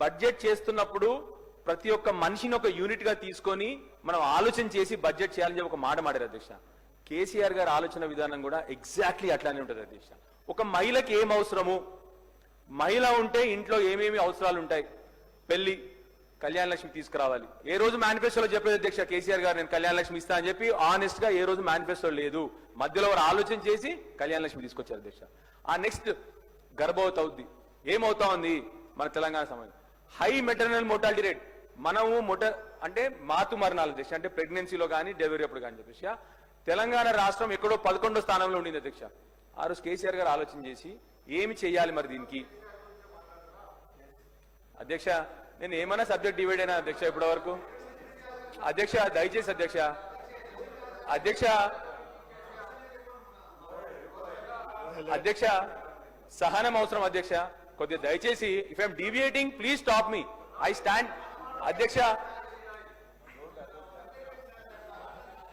Budget చేస్తున్నప్పుడు ప్రతి ఒక్క మనిషిని ఒక యూనిట్గా తీసుకొని మనం ఆలోచన చేసి బడ్జెట్ చేయాలని చెప్పి ఒక మాట మాడారు అధ్యక్ష. కేసీఆర్ గారి ఆలోచన విధానం కూడా ఎగ్జాక్ట్లీ అట్లానే ఉంటుంది అధ్యక్ష. ఒక మహిళకి ఏం అవసరము? మహిళ ఉంటే ఇంట్లో ఏమేమి అవసరాలు ఉంటాయి? పెళ్ళి కళ్యాణ లక్ష్మి తీసుకురావాలి. ఏ రోజు మేనిఫెస్టోలో చెప్పలేదు అధ్యక్ష కేసీఆర్ గారు నేను కళ్యాణ లక్ష్మి ఇస్తా అని చెప్పి ఆనెస్ట్గా ఏ రోజు మేనిఫెస్టో లేదు. మధ్యలో వారు ఆలోచన చేసి కళ్యాణ లక్ష్మి తీసుకొచ్చారు అధ్యక్ష. ఆ నెక్స్ట్ గర్భవతి అవుద్ది. ఏమవుతా ఉంది? మన తెలంగాణ సమాజం. హై మెటర్నల్ మోర్టాలిటీ రేట్ మనము మొట అంటే మాతు మరణాలు అధ్యక్ష అంటే ప్రెగ్నెన్సీలో కానీ డెలివరీ అప్పుడు కానీ అధ్యక్ష తెలంగాణ రాష్ట్రం ఎక్కడో పదకొండో స్థానంలో ఉండింది అధ్యక్ష. ఆ రోజు కేసీఆర్ గారు ఆలోచన చేసి ఏమి చేయాలి మరి దీనికి? అధ్యక్ష నేను ఏమైనా సబ్జెక్ట్ డివైడ్ అయినా అధ్యక్ష ఇప్పటి వరకు అధ్యక్ష దయచేసి అధ్యక్ష. అధ్యక్ష అధ్యక్ష సహనం అవసరం అధ్యక్ష. కొద్దిగా దయచేసి if I'm deviating please stop me I stand అధ్యక్ష.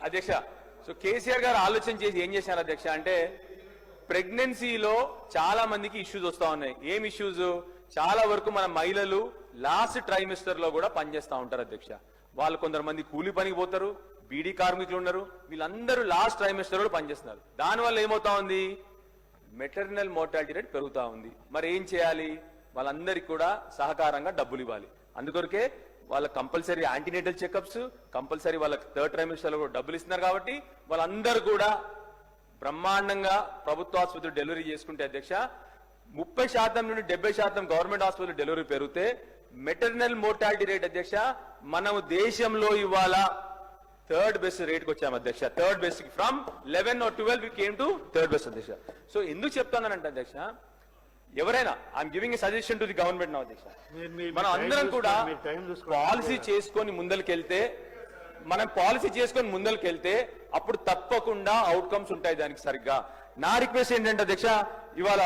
అధ్యక్ష సో కేసీఆర్ గారు ఆలోచన చేసి ఏం చేశారు అధ్యక్ష? అంటే ప్రెగ్నెన్సీలో చాలా మందికి ఇష్యూస్ వస్తూ ఉన్నాయి. ఏం ఇష్యూస్ చాలా వరకు మన మహిళలు లాస్ట్ ట్రైమిస్టర్లో కూడా పనిచేస్తూ ఉంటారు అధ్యక్ష. వాళ్ళు కొందరు మంది కూలి పనికి పోతారు బీడీ కార్మికులు ఉన్నారు వీళ్ళందరూ లాస్ట్ ట్రైమిస్టర్లో పనిచేస్తున్నారు దానివల్ల ఏమవుతా ఉంది? మెటర్నల్ మోర్టాలిటీ రేట్ పెరుగుతూ ఉంది. మరి ఏం చేయాలి? వాళ్ళందరికీ కూడా సహకారంగా డబ్బులు ఇవ్వాలి. అందుకొరకే వాళ్ళ కంపల్సరీ యాంటీనేటల్ చెకప్స్ కంపల్సరీ వాళ్ళకి థర్డ్ ట్రైమిస్టర్ కూడా డబ్బులు ఇస్తున్నారు కాబట్టి వాళ్ళందరూ కూడా బ్రహ్మాండంగా ప్రభుత్వ ఆసుపత్రి డెలివరీ చేసుకుంటే అధ్యక్ష ముప్పై శాతం నుండి డెబ్బై శాతం గవర్నమెంట్ ఆసుపత్రి డెలివరీ పెరిగితే మెటర్నల్ మోర్టాలిటీ రేట్ అధ్యక్ష మనం దేశంలో ఇవాళ థర్డ్ బెస్ట్ రేట్కి వచ్చాము అధ్యక్ష. Third best from eleven or twelve came to third best అధ్యక్ష. సో ఎందుకు చెప్తానంటే అధ్యక్ష ఎవరైనా I'm giving suggestion to the government నా అధ్యక్ష. మనం అందరం కూడా. పాలసీ చేసుకొని ముందరికెళ్తే మనం పాలసీ చేసుకొని ముందరికెళ్తే అప్పుడు తప్పకుండా అవుట్కమ్స్ ఉంటాయి దానికి సరిగ్గా. నా రిక్వెస్ట్ ఏంటంటే అధ్యక్ష ఇవాళ